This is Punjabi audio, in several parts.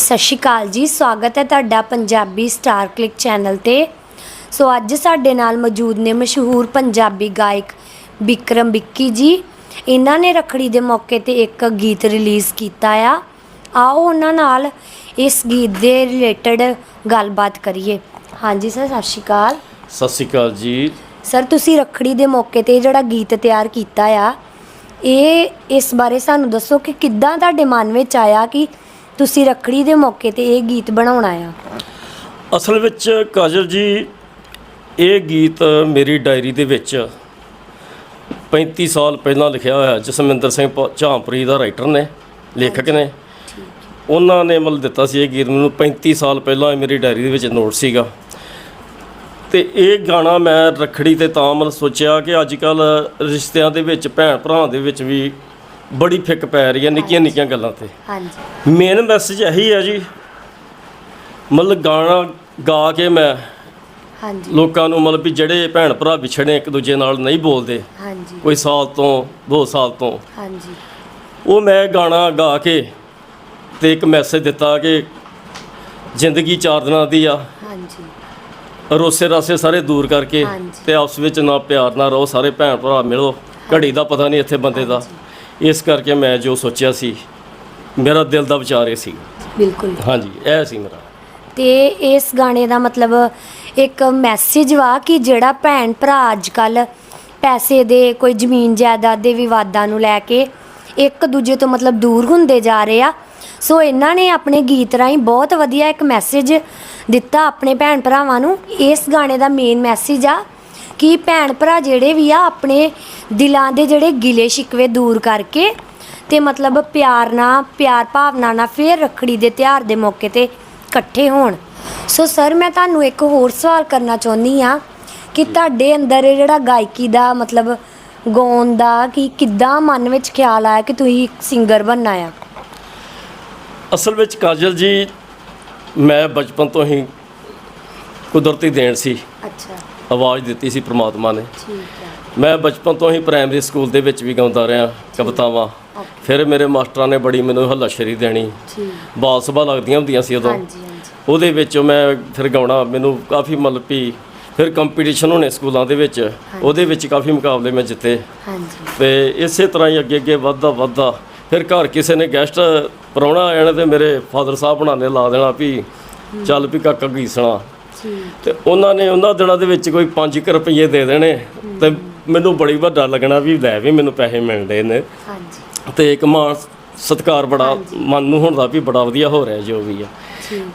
ਸਤਿ ਸ਼੍ਰੀ ਅਕਾਲ ਜੀ। ਸਵਾਗਤ ਹੈ ਤੁਹਾਡਾ ਪੰਜਾਬੀ ਸਟਾਰ ਕਲਿੱਕ ਚੈਨਲ ਤੇ। ਸੋ ਅੱਜ ਸਾਡੇ ਨਾਲ ਮੌਜੂਦ ਨੇ ਮਸ਼ਹੂਰ ਪੰਜਾਬੀ ਗਾਇਕ ਵਿਕਰਮ ਵਿੱਕੀ ਜੀ। ਇਹਨਾਂ ਨੇ ਰਖੜੀ ਦੇ ਮੌਕੇ ਤੇ ਇੱਕ ਗੀਤ ਰਿਲੀਜ਼ ਕੀਤਾ ਆ। ਆਓ ਉਹਨਾਂ ਨਾਲ ਇਸ ਗੀਤ ਦੇ ਰਿਲੇਟਡ ਗੱਲਬਾਤ ਕਰੀਏ। ਹਾਂਜੀ ਸਰ ਸਤਿ ਸ਼੍ਰੀ ਅਕਾਲ। ਸਤਿ ਸ਼੍ਰੀ ਅਕਾਲ ਜੀ। ਸਰ ਤੁਸੀਂ ਰਖੜੀ ਦੇ ਮੌਕੇ ਤੇ ਜਿਹੜਾ ਗੀਤ ਤਿਆਰ ਕੀਤਾ ਆ ਇਹ ਇਸ ਬਾਰੇ ਸਾਨੂੰ ਦੱਸੋ ਕਿ ਕਿੱਦਾਂ ਤੁਹਾਡੇ ਮਨ ਵਿੱਚ ਆਇਆ ਕਿ ਤੁਸੀਂ ਰਖੜੀ ਦੇ ਮੌਕੇ ਤੇ ਇਹ ਗੀਤ ਬਣਾਉਣਾ ਆ ਅਸਲ ਵਿੱਚ ਕਾਜਲ ਜੀ, ਇਹ ਗੀਤ ਮੇਰੀ ਡਾਇਰੀ ਦੇ ਵਿੱਚ 35 ਸਾਲ ਪਹਿਲਾਂ ਲਿਖਿਆ ਹੋਇਆ, ਜਸਮਿੰਦਰ ਸਿੰਘ ਪ- ਝਾਂਪਰੀ ਦਾ ਰਾਈਟਰ ਨੇ, ਲੇਖਕ ਨੇ। ਉਹਨਾਂ ਨੇ ਮਤਲਬ ਦਿੱਤਾ ਸੀ ਇਹ ਗੀਤ ਮੈਨੂੰ 35 ਸਾਲ ਪਹਿਲਾਂ ਮੇਰੀ ਡਾਇਰੀ ਦੇ ਵਿੱਚ ਨੋਟ ਸੀਗਾ। ਤੇ ਇਹ ਗਾਣਾ ਮੈਂ ਰਖੜੀ ਤੇ ਤਾਂ ਮਤਲਬ ਸੋਚਿਆ ਕਿ ਅੱਜ ਕੱਲ ਰਿਸ਼ਤਿਆਂ ਦੇ ਵਿੱਚ, ਭੈਣ ਭਰਾਵਾਂ ਦੇ ਵਿੱਚ ਵੀ ਬੜੀ ਫਿੱਕ ਪੈ ਰਹੀ ਹੈ ਨਿੱਕੀਆਂ ਨਿੱਕੀਆਂ ਗੱਲਾਂ ਤੇ। ਹਾਂਜੀ। ਮੇਨ ਮੈਸੇਜ ਇਹੀ ਹੈ ਜੀ ਮਤਲਬ ਗਾਣਾ ਗਾ ਕੇ ਮੈਂ ਹਾਂਜੀ। ਲੋਕਾਂ ਨੂੰ ਮਤਲਬ ਵੀ ਜਿਹੜੇ ਭੈਣ ਭਰਾ ਵਿਛੜੇ ਇੱਕ ਦੂਜੇ ਨਾਲ ਨਹੀਂ ਬੋਲਦੇ ਹਾਂਜੀ। ਕੋਈ ਸਾਲ ਤੋਂ ਦੋ ਸਾਲ ਤੋਂ। ਹਾਂਜੀ। ਉਹ ਮੈਂ ਗਾਣਾ ਗਾ ਕੇ ਤੇ ਇੱਕ ਮੈਸੇਜ ਦਿੱਤਾ ਕਿ ਜ਼ਿੰਦਗੀ ਚਾਰ ਦਿਨਾਂ ਦੀ ਆ। ਹਾਂਜੀ। ਰੋਸੇ ਰਾਸੇ ਸਾਰੇ ਦੂਰ ਕਰਕੇ ਹਾਂਜੀ। ਤੇ ਆਪਸ ਵਿੱਚ ਨਾ ਪਿਆਰ ਨਾਲ ਰਹੋ ਸਾਰੇ ਭੈਣ ਭਰਾ ਮਿਲੋ। ਘੜੀ ਦਾ ਪਤਾ ਨਹੀਂ ਇੱਥੇ ਬੰਦੇ ਦਾ। ਇਸ ਕਰਕੇ ਮੈਂ ਜੋ ਸੋਚਿਆ ਸੀ ਮੇਰਾ ਦਿਲ ਦਾ ਵਿਚਾਰ ਇਹ ਸੀ। ਬਿਲਕੁਲ। ਹਾਂਜੀ ਇਹ ਸੀ ਮੇਰਾ। ਤੇ ਇਸ ਗਾਣੇ ਦਾ ਮਤਲਬ ਇੱਕ ਮੈਸੇਜ ਵਾ ਕਿ ਜਿਹੜਾ ਭੈਣ ਭਰਾ ਅੱਜ ਕੱਲ ਪੈਸੇ ਦੇ ਕੋਈ ਜ਼ਮੀਨ ਜਾਇਦਾਦ ਦੇ ਵਿਵਾਦਾਂ ਨੂੰ ਲੈ ਕੇ ਇੱਕ ਦੂਜੇ ਤੋਂ ਮਤਲਬ ਦੂਰ ਹੁੰਦੇ ਜਾ ਰਹੇ ਆ। ਸੋ ਇਹਨਾਂ ਨੇ ਆਪਣੇ ਗੀਤ ਰਾਹੀਂ ਬਹੁਤ ਵਧੀਆ ਇੱਕ ਮੈਸੇਜ ਦਿੱਤਾ ਆਪਣੇ ਭੈਣ ਭਰਾਵਾਂ ਨੂੰ। ਇਸ ਗਾਣੇ ਦਾ ਮੇਨ ਮੈਸੇਜ ਆ ਕਿ ਭੈਣ ਭਰਾ ਜਿਹੜੇ ਵੀ ਆ ਆਪਣੇ ਦਿਲਾਂ ਦੇ ਜਿਹੜੇ ਗਿਲੇ ਸ਼ਿਕਵੇ ਦੂਰ ਕਰਕੇ ਤੇ ਮਤਲਬ ਪਿਆਰ ਨਾਲ ਪਿਆਰ ਭਾਵਨਾ ਨਾਲ ਫੇਰ ਰੱਖੜੀ ਦੇ ਤਿਉਹਾਰ ਦੇ ਮੌਕੇ ਤੇ ਇਕੱਠੇ ਹੋਣ। ਸੋ ਸਰ ਮੈਂ ਤੁਹਾਨੂੰ ਇੱਕ ਹੋਰ ਸਵਾਲ ਕਰਨਾ ਚਾਹੁੰਦੀ ਆ ਕਿ ਤੁਹਾਡੇ ਅੰਦਰ ਇਹ ਜਿਹੜਾ ਗਾਇਕੀ ਦਾ ਮਤਲਬ ਗਾਉਣ ਦਾ ਕਿ ਕਿੱਦਾਂ ਮਨ ਵਿੱਚ ਖਿਆਲ ਆਇਆ ਕਿ ਤੁਸੀਂ ਇੱਕ ਸਿੰਗਰ ਬਣਨਾ ਆ? ਅਸਲ ਵਿੱਚ ਕਾਜਲ ਜੀ ਮੈਂ ਬਚਪਨ ਤੋਂ ਹੀ ਕੁਦਰਤੀ ਦੇਣ ਸੀ। ਅੱਛਾ। ਆਵਾਜ਼ ਦਿੱਤੀ ਸੀ ਪ੍ਰਮਾਤਮਾ ਨੇ। ਠੀਕ ਹੈ। ਮੈਂ ਬਚਪਨ ਤੋਂ ਹੀ ਪ੍ਰਾਇਮਰੀ ਸਕੂਲ ਦੇ ਵਿੱਚ ਵੀ ਗਾਉਂਦਾ ਰਿਹਾ ਕਵਿਤਾਵਾਂ। ਫਿਰ ਮੇਰੇ ਮਾਸਟਰਾਂ ਨੇ ਬੜੀ ਮੈਨੂੰ ਹੱਲਾਸ਼ੇਰੀ ਦੇਣੀ। ਠੀਕ। ਬਾਲ ਸਭਾ ਲੱਗਦੀਆਂ ਹੁੰਦੀਆਂ ਸੀ ਉਦੋਂ। ਹਾਂਜੀ ਹਾਂਜੀ। ਉਹਦੇ ਵਿੱਚ ਮੈਂ ਫਿਰ ਗਾਉਣਾ ਮੈਨੂੰ ਕਾਫੀ ਮਤਲਬ ਵੀ ਫਿਰ ਕੰਪੀਟੀਸ਼ਨ ਹੋਣੇ ਸਕੂਲਾਂ ਦੇ ਵਿੱਚ। ਉਹਦੇ ਵਿੱਚ ਕਾਫੀ ਮੁਕਾਬਲੇ ਮੈਂ ਜਿੱਤੇ। ਹਾਂਜੀ। ਤੇ ਇਸੇ ਤਰ੍ਹਾਂ ਹੀ ਅੱਗੇ ਅੱਗੇ ਵੱਧਦਾ ਵੱਧਦਾ। ਫਿਰ ਘਰ ਕਿਸੇ ਨੇ ਗੈਸਟ ਪ੍ਰਾਹੁਣਾ ਆ ਜਾਣਾ ਤੇ ਮੇਰੇ ਫਾਦਰ ਸਾਹਿਬ ਬਣਾਣੇ ਲਾ ਦੇਣਾ ਵੀ ਚੱਲ ਵੀ ਕਾਕਾ ਗੀਸਣਾ ਤੇ ਉਹਨਾਂ ਨੇ ਉਹਨਾਂ ਦਿਨਾਂ ਦੇ ਵਿੱਚ ਕੋਈ 5 ਰੁਪਏ ਦੇ ਦੇਣੇ। ਤੇ ਮੈਨੂੰ ਬੜੀ ਵੱਡਾ ਲੱਗਣਾ ਵੀ ਲੈ ਵੀ ਮੈਨੂੰ ਪੈਸੇ ਮਿਲਦੇ ਨੇ। ਹਾਂਜੀ। ਤੇ ਇੱਕ ਮਾਣ ਸਤਿਕਾਰ ਬੜਾ ਮਨ ਨੂੰ ਹੁੰਦਾ ਵੀ ਬੜਾ ਵਧੀਆ ਹੋ ਰਿਹਾ ਜੋ ਵੀ ਆ।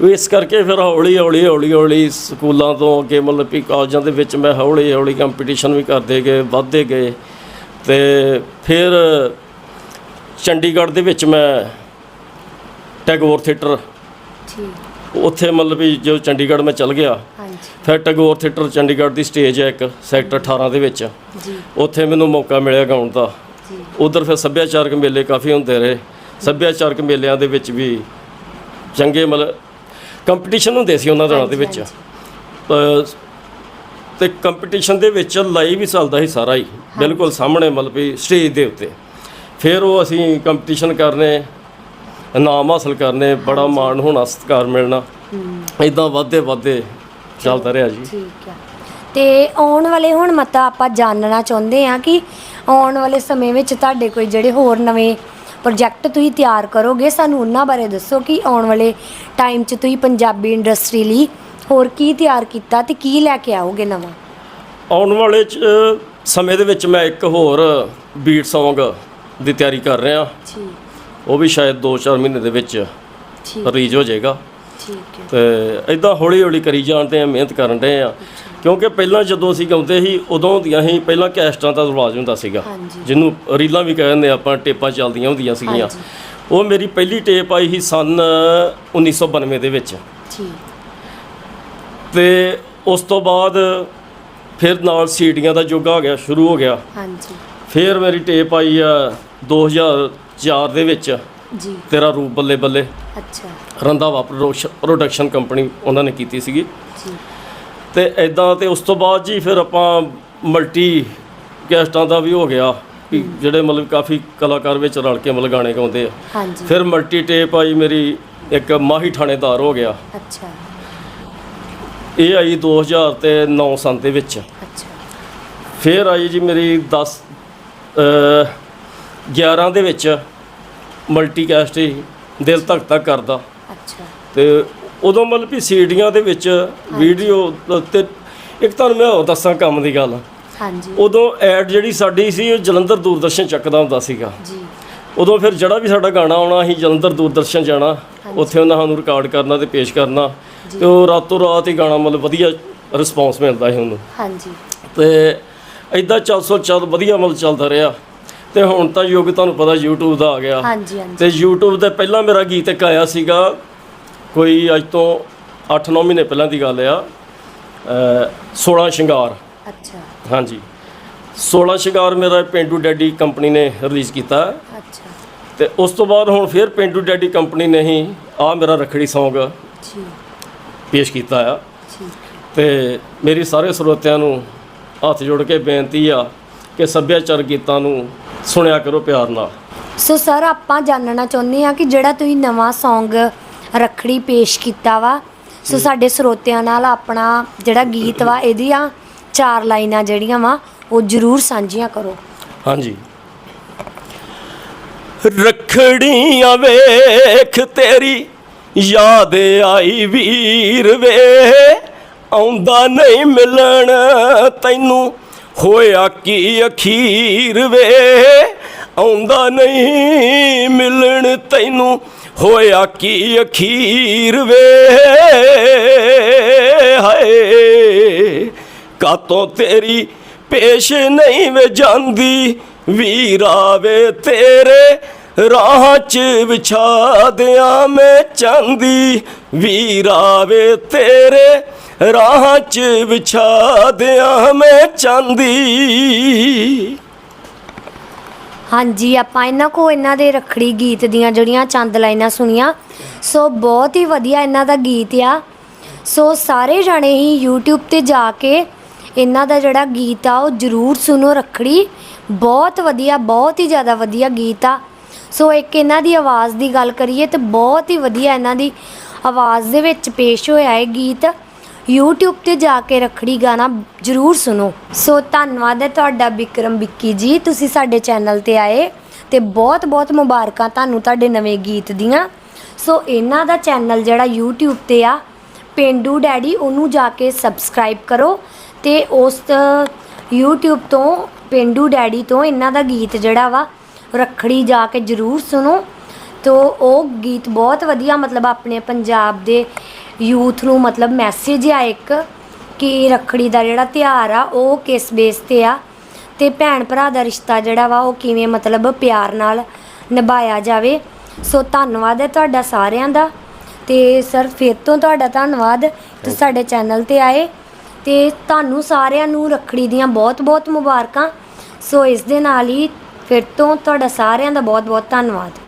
ਇਸ ਕਰਕੇ ਫਿਰ ਹੌਲੀ ਹੌਲੀ ਹੌਲੀ ਹੌਲੀ ਸਕੂਲਾਂ ਤੋਂ ਅੱਗੇ ਮਤਲਬ ਵੀ ਕਾਲਜਾਂ ਦੇ ਵਿੱਚ ਮੈਂ ਹੌਲੀ ਹੌਲੀ ਕੰਪੀਟੀਸ਼ਨ ਵੀ ਕਰਦੇ ਗਏ ਵੱਧਦੇ ਗਏ। ਤੇ ਫਿਰ ਚੰਡੀਗੜ੍ਹ ਦੇ ਵਿੱਚ ਮੈਂ ਟੈਗੋਰ ਥੀਏਟਰ ਠੀਕ। ਉੱਥੇ ਮਤਲਬ ਵੀ ਜੋ ਚੰਡੀਗੜ੍ਹ ਮੈਂ ਚਲ ਗਿਆ ਹਾਂਜੀ। ਫਿਰ ਟੈਗੋਰ ਥੀਏਟਰ ਚੰਡੀਗੜ੍ਹ ਦੀ ਸਟੇਜ ਹੈ ਇੱਕ ਸੈਕਟਰ 18 ਦੇ ਵਿੱਚ। ਜੀ। ਉੱਥੇ ਮੈਨੂੰ ਮੌਕਾ ਮਿਲਿਆ ਗਾਉਣ ਦਾ। ਜੀ। ਉਧਰ ਫਿਰ ਸੱਭਿਆਚਾਰਕ ਮੇਲੇ ਕਾਫੀ ਹੁੰਦੇ ਰਹੇ। ਸੱਭਿਆਚਾਰਕ ਮੇਲਿਆਂ ਦੇ ਵਿੱਚ ਵੀ ਚੰਗੇ ਮਤਲਬ ਕੰਪੀਟੀਸ਼ਨ ਹੁੰਦੇ ਸੀ ਉਹਨਾਂ ਦਿਨਾਂ ਦੇ ਵਿੱਚ। ਤੇ ਕੰਪੀਟੀਸ਼ਨ ਦੇ ਵਿੱਚ ਲਾਈਵ ਹੀ ਚੱਲਦਾ ਸੀ ਸਾਰਾ ਹੀ। ਬਿਲਕੁਲ ਸਾਹਮਣੇ ਮਤਲਬ ਵੀ ਸਟੇਜ ਦੇ ਉੱਤੇ। ਫਿਰ ਉਹ ਅਸੀਂ ਕੰਪੀਟੀਸ਼ਨ ਕਰਨੇ ਇਨਾਮ ਹਾਸਲ ਕਰਨੇ ਬੜਾ ਮਾਣ ਹੋਣਾ ਸਤਿਕਾਰ ਮਿਲਣਾ। ਇਦਾਂ ਵੱਧਦੇ ਵੱਧਦੇ ਚੱਲਦਾ ਰਿਹਾ ਜੀ। ਠੀਕ ਹੈ ਤੇ ਆਉਣ ਵਾਲੇ ਹੁਣ ਮਤਾ ਆਪਾਂ ਜਾਣਨਾ ਚਾਹੁੰਦੇ ਆ ਕਿ ਆਉਣ ਵਾਲੇ ਸਮੇਂ ਵਿੱਚ ਤੁਹਾਡੇ ਕੋਈ ਜਿਹੜੇ ਹੋਰ ਨਵੇਂ ਪ੍ਰੋਜੈਕਟ ਤੁਸੀਂ ਤਿਆਰ ਕਰੋਗੇ ਸਾਨੂੰ ਉਹਨਾਂ ਬਾਰੇ ਦੱਸੋ ਕਿ ਆਉਣ ਵਾਲੇ ਟਾਈਮ 'ਚ ਤੁਸੀਂ ਪੰਜਾਬੀ ਇੰਡਸਟਰੀ ਲਈ ਹੋਰ ਕੀ ਤਿਆਰ ਕੀਤਾ ਤੇ ਕੀ ਲੈ ਕੇ ਆਓਗੇ ਨਵਾਂ? ਆਉਣ ਵਾਲੇ ਚ ਸਮੇਂ ਦੇ ਵਿੱਚ ਮੈਂ ਇੱਕ ਹੋਰ ਬੀਟ Song ਦੀ ਤਿਆਰੀ ਕਰ ਰਿਹਾ। ਉਹ ਵੀ ਸ਼ਾਇਦ 2-4 ਮਹੀਨੇ ਦੇ ਵਿੱਚ ਠੀਕ। ਰਿਲੀਜ਼ ਹੋ ਜਾਏਗਾ। ਠੀਕ ਹੈ। ਤੇ ਇਦਾਂ ਹੌਲੀ ਹੌਲੀ ਕਰੀ ਜਾਂਦੇ ਆ ਮਿਹਨਤ ਕਰਨ ਦੇ ਆ। ਕਿਉਂਕਿ ਪਹਿਲਾਂ ਜਦੋਂ ਅਸੀਂ ਗਾਉਂਦੇ ਸੀ ਉਦੋਂ ਦੀਆਂ ਹੀ ਪਹਿਲਾਂ ਕੈਸਟਾਂ ਦਾ ਰਿਵਾਜ ਹੁੰਦਾ ਸੀਗਾ। ਜਿਹਨੂੰ ਰੀਲਾਂ ਵੀ ਕਹਿੰਦੇ ਆਪਾਂ ਟੇਪਾਂ ਚੱਲਦੀਆਂ ਹੁੰਦੀਆਂ ਸੀਗੀਆਂ। ਉਹ ਮੇਰੀ ਪਹਿਲੀ ਟੇਪ ਆਈ ਸੀ ਸਨ 1992 ਦੇ ਵਿੱਚ। ਠੀਕ। ਤੇ ਉਸ ਤੋਂ ਬਾਅਦ ਫਿਰ ਨਾਲ ਸੀਡੀਆਂ ਦਾ ਯੁੱਗ ਆ ਗਿਆ ਸ਼ੁਰੂ ਹੋ ਗਿਆ। ਹਾਂਜੀ। ਫਿਰ ਮੇਰੀ ਟੇਪ ਆਈ ਆ 2004 ਦੇ ਵਿੱਚ ਜੀ। ਤੇਰਾ ਰੂਪ ਬੱਲੇ ਬੱਲੇ। ਅੱਛਾ। ਰੰਧਾਵਾ ਪ੍ਰੋਡਕਸ਼ਨ ਕੰਪਨੀ ਉਹਨਾਂ ਨੇ ਕੀਤੀ ਸੀਗੀ। ਜੀ। ਤੇ ਐਦਾਂ ਤੇ ਉਸ ਤੋਂ ਬਾਅਦ ਜੀ ਫਿਰ ਆਪਾਂ ਮਲਟੀ ਗੈਸਟਾਂ ਦਾ ਵੀ ਹੋ ਗਿਆ ਵੀ ਜਿਹੜੇ ਮਤਲਬ ਕਾਫੀ ਕਲਾਕਾਰ ਵਿੱਚ ਰਲ ਕੇ ਮਤਲਬ ਗਾਣੇ ਗਾਉਂਦੇ ਆ। ਹਾਂਜੀ। ਫਿਰ ਮਲਟੀ ਟੇਪ ਆਈ ਮੇਰੀ ਇੱਕ ਮਾਹੀ ਥਾਣੇਦਾਰ ਹੋ ਗਿਆ। ਅੱਛਾ। ਇਹ ਆਈ 2009 ਸੰਨ ਦੇ ਵਿੱਚ। ਅੱਛਾ। ਫਿਰ ਆਈ ਜੀ ਮੇਰੀ 10 11 ਦੇ ਵਿੱਚ ਮਲਟੀ ਕੈਸਟ ਹੀ ਦਿਲ ਧੱਕ ਧੱਕ ਕਰਦਾ। ਅੱਛਾ। ਤੇ ਉਦੋਂ ਮਤਲਬ ਵੀ ਸੀਡੀਆਂ ਦੇ ਵਿੱਚ ਵੀਡੀਓ ਤੇ ਇੱਕ ਤੁਹਾਨੂੰ ਮੈਂ ਹੋਰ ਦੱਸਾਂ ਕੰਮ ਦੀ ਗੱਲ। ਹਾਂਜੀ। ਉਦੋਂ ਐਡ ਜਿਹੜੀ ਸਾਡੀ ਸੀ ਉਹ ਜਲੰਧਰ ਦੂਰਦਰਸ਼ਨ ਚੱਕਦਾ ਹੁੰਦਾ ਸੀਗਾ। ਜੀ। ਉਦੋਂ ਫਿਰ ਜਿਹੜਾ ਵੀ ਸਾਡਾ ਗਾਣਾ ਆਉਣਾ ਅਸੀਂ ਜਲੰਧਰ ਦੂਰਦਰਸ਼ਨ ਜਾਣਾ ਉੱਥੇ ਉਹਨਾਂ ਸਾਨੂੰ ਰਿਕਾਰਡ ਕਰਨਾ ਤੇ ਪੇਸ਼ ਕਰਨਾ ਤੇ ਉਹ ਰਾਤੋਂ ਰਾਤ ਹੀ ਗਾਣਾ ਮਤਲਬ ਵਧੀਆ ਰਿਸਪੌਂਸ ਮਿਲਦਾ ਸੀ ਉਹਨੂੰ। ਹਾਂਜੀ। ਤੇ ਇਦਾਂ ਚੱਲ ਸੋ ਚੱਲ ਵਧੀਆ ਮਤਲਬ ਚੱਲਦਾ ਰਿਹਾ। ਤੇ ਹੁਣ ਤਾਂ ਯੁੱਗ ਤੁਹਾਨੂੰ ਪਤਾ YouTube ਦਾ ਆ ਗਿਆ। ਹਾਂਜੀ ਹਾਂਜੀ। ਤੇ YouTube ਤੇ ਪਹਿਲਾਂ ਮੇਰਾ ਗੀਤ ਇੱਕ ਆਇਆ ਸੀਗਾ ਕੋਈ ਅੱਜ ਤੋਂ 8-9 ਮਹੀਨੇ ਪਹਿਲਾਂ ਦੀ ਗੱਲ ਆ ਅ 16 ਸ਼ਿੰਗਾਰ। ਅੱਛਾ। ਹਾਂਜੀ। 16 ਸ਼ਿੰਗਾਰ ਮੇਰਾ ਪੇਂਡੂ ਡੈਡੀ ਕੰਪਨੀ ਨੇ ਰਿਲੀਜ਼ ਕੀਤਾ। ਅੱਛਾ। ਤੇ ਉਸ ਤੋਂ ਬਾਅਦ ਹੁਣ ਫਿਰ ਪੇਂਡੂ ਡੈਡੀ ਕੰਪਨੀ ਨੇ ਹੀ ਆ ਮੇਰਾ ਰਖੜੀ Song ਜੀ। ਪੇਸ਼ ਕੀਤਾ ਆ। ਜੀ ਤੇ ਮੇਰੀ ਸਾਰੇ ਸਰੋਤਿਆਂ ਨੂੰ ਹੱਥ ਜੋੜ ਕੇ ਬੇਨਤੀ ਆ ਕਿ ਸੱਭਿਆਚਾਰ ਗੀਤਾਂ ਨੂੰ ਸੁਣਿਆ ਕਰੋ ਪਿਆਰ ਨਾਲ। ਸੋ ਸਰ ਆਪਾਂ ਜਾਣਨਾ ਚਾਹੁੰਦੇ ਆ ਕਿ ਜਿਹੜਾ ਤੁਸੀਂ ਨਵਾਂ Song ਰੱਖੜੀ ਪੇਸ਼ ਕੀਤਾ ਵਾ ਸੋ ਸਾਡੇ ਸਰੋਤਿਆਂ ਨਾਲ ਆਪਣਾ ਜਿਹੜਾ ਗੀਤ ਵਾ ਇਹਦੀਆਂ ਚਾਰ ਲਾਈਨਾਂ ਜਿਹੜੀਆਂ ਵਾ ਉਹ ਜਰੂਰ ਸਾਂਝੀਆਂ ਕਰੋ। ਹਾਂਜੀ। ਰਖੜੀਆਂ ਵੇਖ ਤੇਰੀ ਯਾਦ ਆਈ ਵੀਰ ਵੇ ਆਉਂਦਾ ਨਹੀਂ ਮਿਲਣ ਤੈਨੂੰ। ਹੋਇਆ ਕੀ ਅਖੀਰ ਵੇ? ਆਉਂਦਾ ਨਹੀਂ ਮਿਲਣ ਤੈਨੂੰ। ਹੋਇਆ ਕੀ ਅਖੀਰ ਵੇ? ਹਾਏ, ਕਾਤੋਂ ਤੇਰੀ ਪੇਸ਼ ਨਹੀਂ ਵੇ ਜਾਂਦੀ? ਵੀਰਾ ਵੇ ਤੇਰੇ ਰਾਹ ਚ ਵਿਛਾ ਦਿਆਂ ਮੈਂ ਚਾਂਦੀ। ਵੀਰਾ ਵੇ ਤੇਰੇ ਰਾਹ ਚ ਵਿਛਾ ਦਿਆਂ ਮੈਂ ਚਾਂਦੀ। ਹਾਂਜੀ, ਆਪਾਂ ਇਹਨਾਂ ਕੋ ਇਹਨਾਂ ਦੇ ਰੱਖੜੀ ਗੀਤ ਦੀਆਂ ਜਿਹੜੀਆਂ ਚੰਦ ਲਾਈਨਾਂ ਸੁਣੀਆਂ, ਸੋ ਬਹੁਤ ਹੀ ਵਧੀਆ ਇਹਨਾਂ ਦਾ ਗੀਤ ਆ। ਸੋ ਸਾਰੇ ਜਣੇ ਹੀ YouTube ਤੇ ਜਾ ਕੇ ਇਹਨਾਂ ਦਾ ਜਿਹੜਾ ਗੀਤ ਆ, ਉਹ ਜਰੂਰ ਸੁਣੋ ਰੱਖੜੀ। ਬਹੁਤ ਵਧੀਆ, ਬਹੁਤ ਹੀ ਜ਼ਿਆਦਾ ਵਧੀਆ ਗੀਤ ਆ। ਸੋ ਇੱਕ ਇਹਨਾਂ ਦੀ ਆਵਾਜ਼ ਦੀ ਗੱਲ ਕਰੀਏ ਤੇ ਬਹੁਤ ਹੀ ਵਧੀਆ ਇਹਨਾਂ ਦੀ ਆਵਾਜ਼ ਦੇ ਵਿੱਚ ਪੇਸ਼ ਹੋਇਆ ਇਹ ਗੀਤ। YouTube ਤੇ ਜਾ ਕੇ ਰੱਖੜੀ ਗਾਣਾ ਜਰੂਰ ਸੁਣੋ। ਸੋ ਧੰਨਵਾਦ ਹੈ ਤੁਹਾਡਾ ਬਿਕਰਮ ਵਿੱਕੀ ਜੀ। ਤੁਸੀਂ ਸਾਡੇ ਚੈਨਲ ਤੇ ਆਏ ਤੇ ਬਹੁਤ ਬਹੁਤ ਮੁਬਾਰਕਾਂ ਤੁਹਾਨੂੰ ਤੁਹਾਡੇ ਨਵੇਂ ਗੀਤ ਦੀਆਂ। ਸੋ ਇਹਨਾਂ ਦਾ ਚੈਨਲ ਜਿਹੜਾ YouTube ਤੇ ਆ, ਪਿੰਡੂ ਡੈਡੀ, ਉਹਨੂੰ ਜਾ ਕੇ ਸਬਸਕ੍ਰਾਈਬ ਕਰੋ ਤੇ ਉਸ YouTube ਤੋਂ, ਪਿੰਡੂ ਡੈਡੀ ਤੋਂ ਇਹਨਾਂ ਦਾ ਗੀਤ ਜਿਹੜਾ ਵਾ, ਰੱਖੜੀ ਜਾ ਕੇ ਜਰੂਰ ਸੁਣੋ। ਤੋ ਉਹ ਗੀਤ ਬਹੁਤ ਵਧੀਆ, ਮਤਲਬ ਆਪਣੇ ਪੰਜਾਬ ਦੇ ਯੂਥ ਨੂੰ ਮਤਲਬ ਮੈਸੇਜ ਆ ਇੱਕ ਕਿ ਰੱਖੜੀ ਦਾ ਜਿਹੜਾ ਤਿਉਹਾਰ ਆ ਉਹ ਕਿਸ ਬੇਸ ਤੇ ਆ? ਤੇ ਭੈਣ ਭਰਾ ਦਾ ਰਿਸ਼ਤਾ ਜਿਹੜਾ ਵਾ ਉਹ ਕਿਵੇਂ ਮਤਲਬ ਪਿਆਰ ਨਾਲ ਨਿਭਾਇਆ ਜਾਵੇ? ਸੋ ਧੰਨਵਾਦ ਹੈ ਤੁਹਾਡਾ ਸਾਰਿਆਂ ਦਾ। ਤੇ ਸਰ ਫਿਰ ਤੋਂ ਤੁਹਾਡਾ ਧੰਨਵਾਦ। ਤੁਸੀਂ ਸਾਡੇ ਚੈਨਲ ਤੇ ਆਏ। ਤੇ ਤੁਹਾਨੂੰ ਸਾਰਿਆਂ ਨੂੰ ਰੱਖੜੀ ਦੀਆਂ ਬਹੁਤ-ਬਹੁਤ ਮੁਬਾਰਕਾਂ। ਸੋ ਇਸ ਦੇ ਨਾਲ ਹੀ ਫਿਰ ਤੋਂ ਤੁਹਾਡਾ ਸਾਰਿਆਂ ਦਾ ਬਹੁਤ-ਬਹੁਤ ਧੰਨਵਾਦ।